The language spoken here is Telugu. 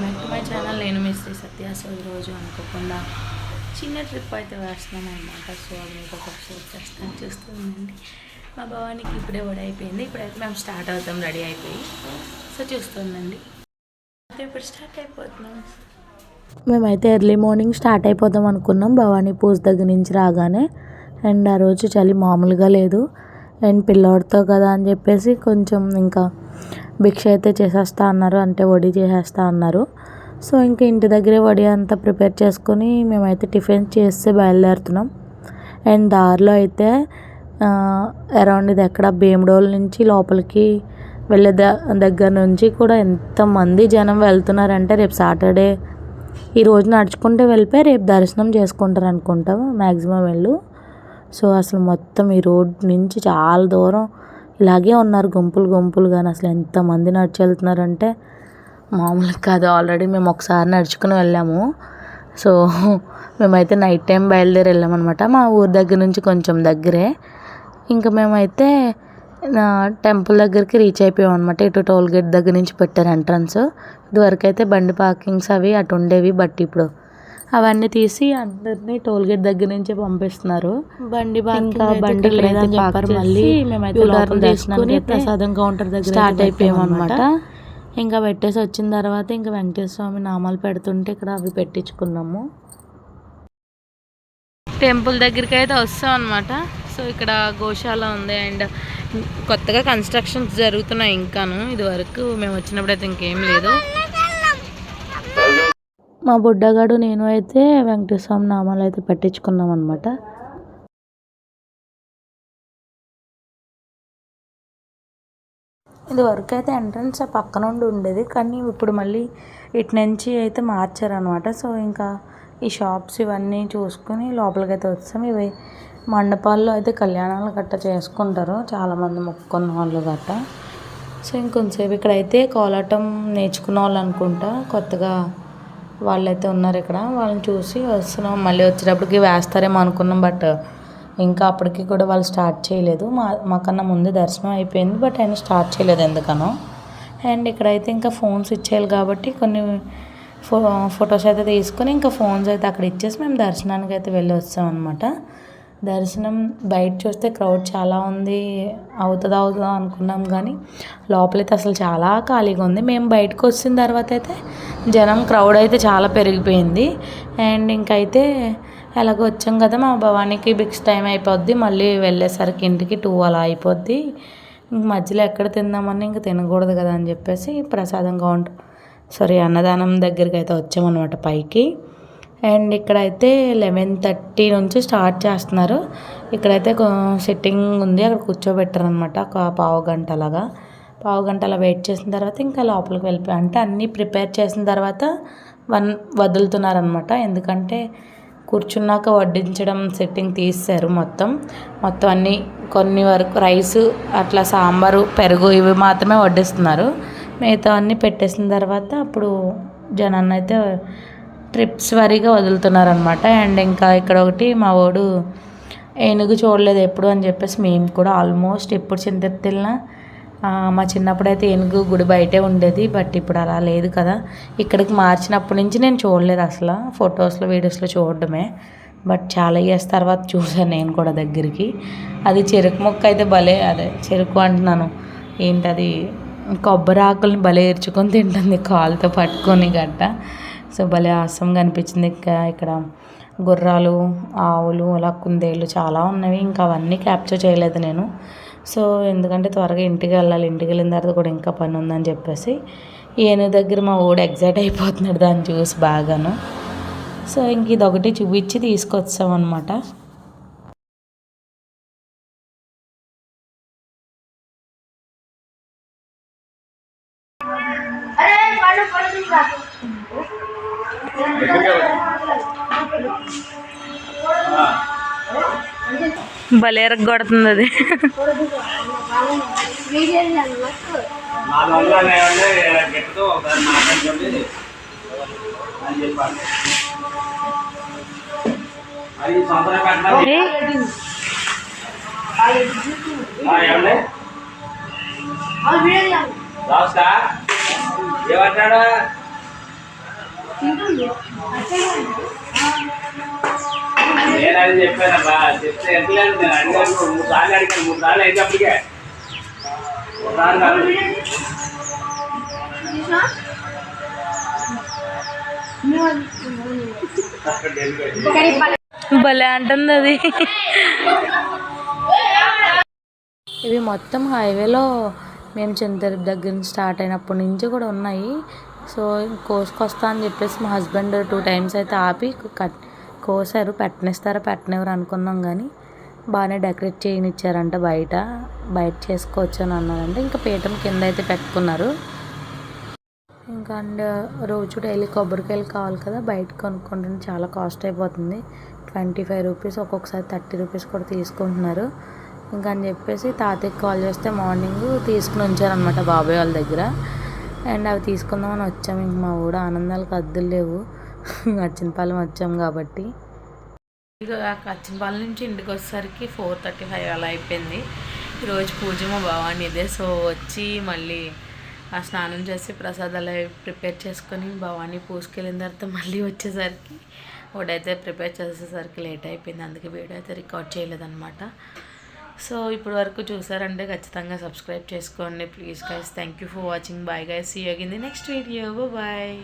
Welcome back to my channel. నేను మిస్ సత్య. సో ఈరోజు అనుకోకుండా చిన్న ట్రిప్ అయితే వేస్తున్నాను అనమాట సో అది మీకు ఒక షేర్ చేస్తాను చూస్తుందండి మా భవానికి ఇప్పుడే వడ అయిపోయింది. ఇప్పుడైతే మేము స్టార్ట్ అవుతాం. రెడీ అయిపోయి. సో చూస్తుందండి ఇప్పుడు స్టార్ట్ అయిపోతున్నాం. మేమైతే ఎర్లీ మార్నింగ్ స్టార్ట్ అయిపోదాం అనుకున్నాం. భవానీ పూజ దగ్గర నుంచి రాగానే. అండ్ ఆ రోజు చలి మామూలుగా లేదు. అండ్ పిల్లోడితో కదా అని చెప్పేసి కొంచెం ఇంకా భిక్ష అయితే చేసేస్తా అన్నారు అంటే వడి చేసేస్తా అన్నారు. సో ఇంకా ఇంటి దగ్గరే వడి అంతా ప్రిపేర్ చేసుకొని మేమైతే టిఫిన్ చేస్తే బయలుదేరుతున్నాం. అండ్ దారిలో అయితే అరౌండ్ ఇది ఎక్కడ భీమడోల్ నుంచి లోపలికి వెళ్ళే ద- దగ్గర నుంచి కూడా ఎంతమంది జనం వెళ్తున్నారంటే రేపు సాటర్డే ఈ రోజు నడుచుకుంటూ వెళ్ళిపోయి రేపు దర్శనం చేసుకుంటారు అనుకుంటాం మ్యాక్సిమం వెళ్ళు. సో అసలు మొత్తం ఈ రోడ్ నుంచి చాలా దూరం. ఇలాగే ఉన్నారు గుంపులు గుంపులు కానీ అసలు ఎంతమంది నడిచి వెళ్తున్నారంటే మామూలుగా కాదు. ఆల్రెడీ మేము ఒకసారి నడుచుకుని వెళ్ళాము. సో మేమైతే నైట్ టైం బయలుదేరి వెళ్ళామన్నమాట. మా ఊరి దగ్గర నుంచి కొంచెం దగ్గరే. ఇంకా మేమైతే నా టెంపుల్ దగ్గరికి రీచ్ అయిపోయాం అనమాట ఇటు టోల్ గేట్ దగ్గర నుంచి పెట్టారు ఎంట్రన్స్ ఇదివరకు అయితే బండి పార్కింగ్స్ అవి అటు ఉండేవి బట్ ఇప్పుడు అవన్నీ తీసి అందరినీ టోల్ గేట్ దగ్గర నుంచే పంపిస్తున్నారు. బండి ఇంకా బండి మళ్ళీ మేమైతే లోపల తీసుకుని ప్రసాదం కౌంటర్ దగ్గర స్టార్ట్ అయిపోయాం అనమాట ఇంకా పెట్టేసి వచ్చిన తర్వాత ఇంకా వెంకటేశ్వర స్వామి నామాలు పెడుతుంటే ఇక్కడ అవి పెట్టించుకున్నాము. టెంపుల్ దగ్గరికి అయితే వస్తాం అనమాట సో ఇక్కడ గోశాల ఉంది అండ్ కొత్తగా కన్స్ట్రక్షన్స్ జరుగుతున్నాయి ఇంకాను. ఇది వరకు మేము వచ్చినప్పుడు అయితే ఇంకేం లేదు. మా బుడ్డగాడు నేను అయితే వెంకటేశ్వర స్వామి నామాలు అయితే పెట్టించుకున్నాం అనమాట ఇది వరకు అయితే ఎంట్రన్స్ పక్క నుండి ఉండేది. కానీ ఇప్పుడు మళ్ళీ ఇటు నుంచి అయితే మార్చారనమాట సో ఇంకా ఈ షాప్స్ ఇవన్నీ చూసుకుని లోపలికి అయితే వచ్చాం. ఇవి మండపాల్లో అయితే కళ్యాణాలు గట్ట చేసుకుంటారు. చాలామంది మొక్కుకున్న వాళ్ళు గట్ట. సో ఇంకొంచెంసేపు ఇక్కడైతే కోలాటం నేర్చుకున్న వాళ్ళు అనుకుంటా. కొత్తగా వాళ్ళైతే ఉన్నారు ఇక్కడ. వాళ్ళని చూసి వస్తున్నాం. మళ్ళీ వచ్చేటప్పటికి వేస్తారేమో అనుకున్నాం బట్ ఇంకా అప్పటికి కూడా వాళ్ళు స్టార్ట్ చేయలేదు. మా మాకన్నా ముందే దర్శనం అయిపోయింది బట్ ఆయన స్టార్ట్ చేయలేదు ఎందుకనో. అండ్ ఇక్కడైతే ఇంకా ఫోన్స్ ఇచ్చేయాలి కాబట్టి కొన్ని ఫో ఫొటోస్ అయితే తీసుకొని ఇంకా ఫోన్స్ అయితే అక్కడ ఇచ్చేసి మేము దర్శనానికి అయితే వెళ్ళి వచ్చాం అనమాట దర్శనం బయట చూస్తే క్రౌడ్ చాలా ఉంది అవుతుంది అవుతుందా అనుకున్నాం కానీ లోపలైతే అసలు చాలా ఖాళీగా ఉంది. మేము బయటకు వచ్చిన తర్వాత అయితే జనం క్రౌడ్ అయితే చాలా పెరిగిపోయింది. అండ్ ఇంకైతే ఎలాగో వచ్చాం కదా మా భవానీకి బిక్స్ టైం అయిపోద్ది మళ్ళీ వెళ్ళేసరికి ఇంటికి టూ అలా అయిపోద్ది. ఇంక మధ్యలో ఎక్కడ తిందామని ఇంక తినకూడదు కదా అని చెప్పేసి ప్రసాదం కౌంటర్ సారీ అన్నదానం దగ్గరికి అయితే వచ్చామన్నమాట పైకి. అండ్ ఇక్కడైతే లెవెన్ థర్టీ నుంచి స్టార్ట్ చేస్తున్నారు. ఇక్కడైతే సిట్టింగ్ ఉంది. అక్కడ కూర్చోబెట్టారనమాట ఒక పావు గంట అలాగా పావు గంట అలా వెయిట్ చేసిన తర్వాత ఇంకా లోపలికి వెళ్ళిపోయి అంటే అన్నీ ప్రిపేర్ చేసిన తర్వాత వన్ వదులుతున్నారనమాట ఎందుకంటే కూర్చున్నాక వడ్డించడం సెట్టింగ్ తీస్తారు మొత్తం. మొత్తం అన్నీ కొన్ని వరకు రైస్ అట్లా సాంబారు పెరుగు ఇవి మాత్రమే వడ్డిస్తున్నారు. మిగతా అన్నీ పెట్టేసిన తర్వాత అప్పుడు జనాన్ని అయితే ట్రిప్స్ వరిగా వదులుతున్నారనమాట అండ్ ఇంకా ఇక్కడ ఒకటి మా వాడు ఏనుగు చూడలేదు ఎప్పుడు అని చెప్పేసి మేము కూడా ఆల్మోస్ట్ ఎప్పుడు చింతెత్తి మా చిన్నప్పుడు అయితే ఏనుగు గుడి బయటే ఉండేది బట్ ఇప్పుడు అలా లేదు కదా. ఇక్కడికి మార్చినప్పటి నుంచి నేను చూడలేదు అసలు ఫొటోస్లో వీడియోస్లో చూడడమే. బట్ చాలా ఇయర్స్ తర్వాత చూసాను నేను కూడా దగ్గరికి. అది చెరుకు మొక్క అయితే భలే అదే చెరుకు అంటున్నాను. ఏంటది? కొబ్బరి ఆకులను భలే ఏర్చుకొని తింటుంది కాలుతో పట్టుకొని గట్ట సో భలే ఆసంగా అనిపించింది. ఇంకా ఇక్కడ గుర్రాలు ఆవులు అలా కుందేళ్ళు చాలా ఉన్నవి. ఇంకా అవన్నీ క్యాప్చర్ చేయలేదు నేను. సో ఎందుకంటే త్వరగా ఇంటికి వెళ్ళాలి. ఇంటికి వెళ్ళిన తర్వాత కూడా ఇంకా పని ఉందని చెప్పేసి ఏనుగు దగ్గర మా ఊడు ఎగ్జైట్ అయిపోతున్నాడు దాన్ని చూసి బాగాను. సో ఇంక ఇది ఒకటి చూపించి తీసుకొచ్చాం అనమాట భలే కొడుతుంది అది. ఏమంటాడా నేను అది చెప్పానబ్బా చెప్తే ఎంత లేదు నేను అడిగాను మూడు సార్లు అడిగాను మూడు సార్లు అయితే అప్పటికే. మూడు సార్లు కాదు. భలే అంటుంది అది. ఇవి మొత్తం హైవేలో మేము చింతరి దగ్గర నుంచి స్టార్ట్ అయినప్పటి నుంచి కూడా ఉన్నాయి. సో కోసుకొస్తా అని చెప్పేసి మా హస్బెండ్ టూ టైమ్స్ అయితే ఆపి కట్ కోసారు. పెట్టనిస్తారా పెట్టనివ్వరు అనుకున్నాం కానీ బాగానే డెకరేట్ చేయనిచ్చారంట బయట. బయట చేసుకోవచ్చు అని అన్నారంటే. ఇంకా పీఠం కింద అయితే పెట్టుకున్నారు. ఇంకా అండ్ రోజు డైలీ కొబ్బరికాయలు కావాలి కదా బయట కొనుక్కుంటే చాలా కాస్ట్ అయిపోతుంది. ట్వంటీ ఫైవ్ రూపీస్ ఒక్కొక్కసారి థర్టీ రూపీస్ కూడా తీసుకుంటున్నారు. ఇంకా అని చెప్పేసి తాతయ్యకి కాల్ చేస్తే మార్నింగ్ తీసుకుని ఉంచారనమాట బాబాయ్ వాళ్ళ దగ్గర. అండ్ అవి తీసుకుందామని వచ్చాము ఇంక మా ఊడ ఆనందాలకు అద్దులు లేవు. అచ్చినపాలెం వచ్చాం కాబట్టి. ఇక అచ్చినపాలెం నుంచి ఇంటికి వచ్చేసరికి ఫోర్ థర్టీ ఫైవ్ అలా అయిపోయింది. ఈరోజు పూజ మా భవాని ఇదే. సో వచ్చి మళ్ళీ ఆ స్నానం చేసి ప్రసాదాలు అవి ప్రిపేర్ చేసుకొని భవానీ పూసుకెళ్ళిన తర్వాత మళ్ళీ వచ్చేసరికి వాడైతే ప్రిపేర్ చేసేసరికి లేట్ అయిపోయింది. అందుకే వీడియో అయితే రికార్డ్ చేయలేదన్నమాట. సో ఇప్పటి వరకు చూసారంటే ఖచ్చితంగా సబ్స్క్రైబ్ చేసుకోండి. Please guys thank you for watching bye guys see again the next video bye